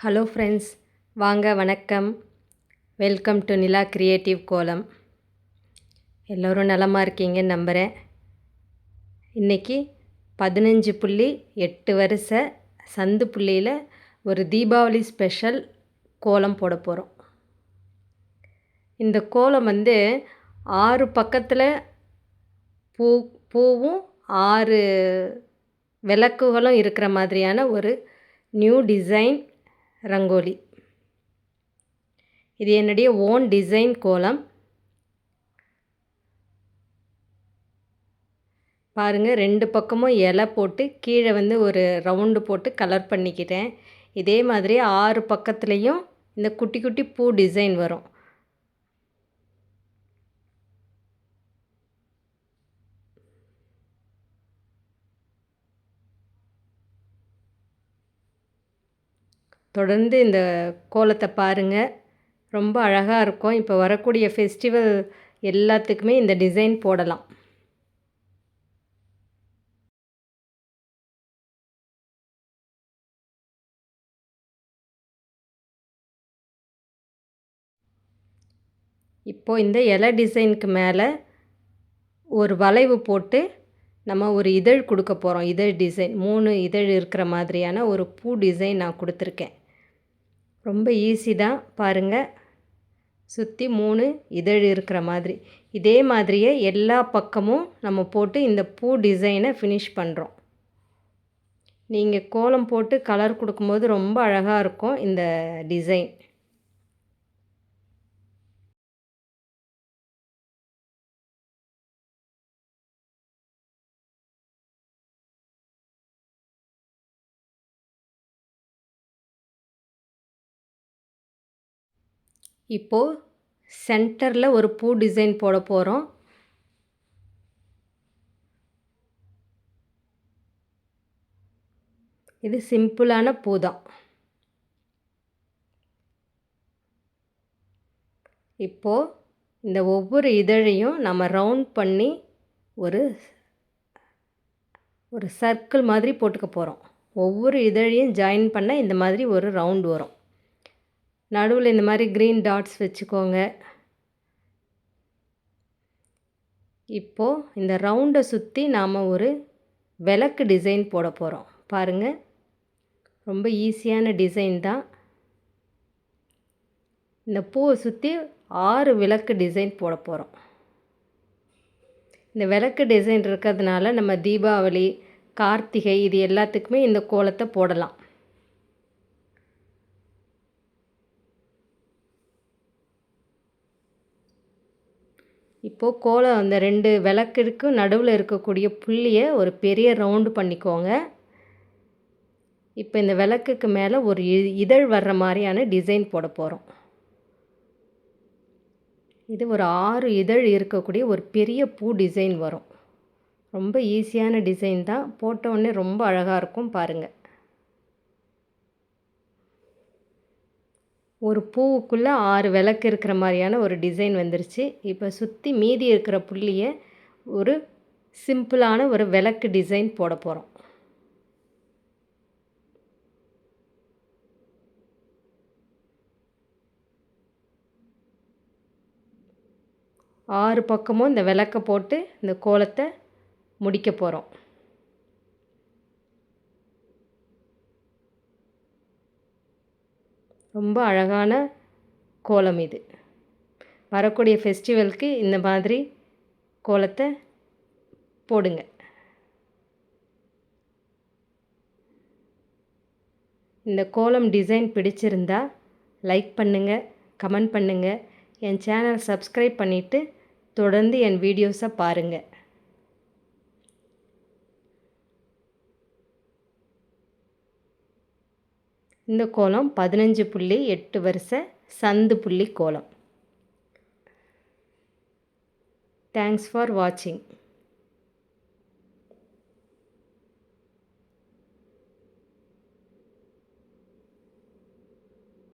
Hello friends வாங்க வணக்கம். Welcome to Nila creative கோலம் எல்லோரும் நலமாக இருக்கீங்கன்னு நம்புகிறேன் இன்றைக்கி பதினஞ்சு புள்ளி எட்டு வருஷ சந்து புள்ளியில் ஒரு தீபாவளி ஸ்பெஷல் கோலம் போட போகிறோம் இந்த கோலம் வந்து ஆறு பக்கத்தில் பூ பூவும் ஆறு விளக்குகளும் இருக்கிற மாதிரியான ஒரு நியூ டிசைன் ரங்கோலி. இது என்னுடைய ஓன் டிசைன் கோலம். பாருங்கள் ரெண்டு பக்கமும் இலை போட்டு கீழே வந்து ஒரு ரவுண்டு போட்டு கலர் பண்ணிக்கிட்டேன். இதே மாதிரி ஆறு பக்கத்துலேயும் இந்த குட்டி குட்டி பூ டிசைன் வரும். தொடர்ந்து இந்த கோலத்தை பாருங்கள் ரொம்ப அழகாக இருக்கும். இப்போ வரக்கூடிய ஃபெஸ்டிவல் எல்லாத்துக்குமே இந்த டிசைன் போடலாம். இப்போது இந்த இலை டிசைனுக்கு மேலே ஒரு வளைவு போட்டு நம்ம ஒரு இதழ் கொடுக்க போகிறோம் இதழ் டிசைன் மூணு இதழ் இருக்கிற மாதிரியான ஒரு பூ டிசைன் நான் கொடுத்துருக்கேன். ரொம்ப ஈஸி தான். பாருங்கள் சுற்றி மூணு இதழ் இருக்கிற மாதிரி. இதே மாதிரியே எல்லா பக்கமும் நம்ம போட்டு இந்த பூ டிசைனை ஃபினிஷ் பண்ணுறோம் நீங்கள் கோலம் போட்டு கலர் கொடுக்கும்போது ரொம்ப அழகாக இருக்கும் இந்த டிசைன் இப்போது சென்டரில் ஒரு பூ டிசைன் போட போகிறோம் இது சிம்பிளான பூ தான். இப்போது இந்த ஒவ்வொரு இதழையும் நம்ம ரவுண்ட் பண்ணி ஒரு ஒரு சர்க்கிள் மாதிரி போட்டுக்க போகிறோம் ஒவ்வொரு இதழையும் ஜாயின் பண்ண இந்த மாதிரி ஒரு ரவுண்ட் வரும். நடுவில் இந்த மாதிரி க்ரீன் டாட்ஸ் வச்சுக்கோங்க. இப்போது இந்த ரவுண்டை சுற்றி நாம் ஒரு விளக்கு டிசைன் போட போகிறோம் பாருங்கள் ரொம்ப ஈஸியான டிசைன் தான். இந்த பூவை சுற்றி ஆறு விளக்கு டிசைன் போட போகிறோம் இந்த விளக்கு டிசைன் இருக்கிறதுனால நம்ம தீபாவளி கார்த்திகை இது எல்லாத்துக்குமே இந்த கோலத்தை போடலாம். இப்போது கோலம் அந்த ரெண்டு விளக்கிற்கு நடுவில் இருக்கக்கூடிய புள்ளியை ஒரு பெரிய ரவுண்டு பண்ணிக்கோங்க. இப்போ இந்த விளக்குக்கு மேலே ஒரு இதழ் வர்ற மாதிரியான டிசைன் போட போகிறோம் இது ஒரு ஆறு இதழ் இருக்கக்கூடிய ஒரு பெரிய பூ டிசைன் வரும். ரொம்ப ஈஸியான டிசைன் தான். போட்ட உடனே ரொம்ப அழகாக இருக்கும் பாருங்கள் ஒரு பூவுக்குள்ளே ஆறு விளக்கு இருக்கிற மாதிரியான ஒரு டிசைன் வந்துருச்சு. இப்போ சுற்றி மீதி இருக்கிற புள்ளியை ஒரு சிம்பிளான ஒரு விளக்கு டிசைன் போட போகிறோம் ஆறு பக்கமும் இந்த விளக்கை போட்டு இந்த கோலத்தை முடிக்க போகிறோம் ரொம்ப அழகான கோலம் இது. வரக்கூடிய ஃபெஸ்டிவலுக்கு இந்த மாதிரி கோலத்தை போடுங்க. இந்த கோலம் டிசைன் பிடிச்சிருந்தா லைக் பண்ணுங்கள் கமெண்ட் பண்ணுங்கள் என் சேனல் சப்ஸ்கிரைப் பண்ணிவிட்டு தொடர்ந்து என் வீடியோஸை பாருங்கள் இந்த கோலம் பதினஞ்சு புள்ளி எட்டு வருஷ சந்து புள்ளி கோலம். தேங்க்ஸ் ஃபார் வாட்சிங்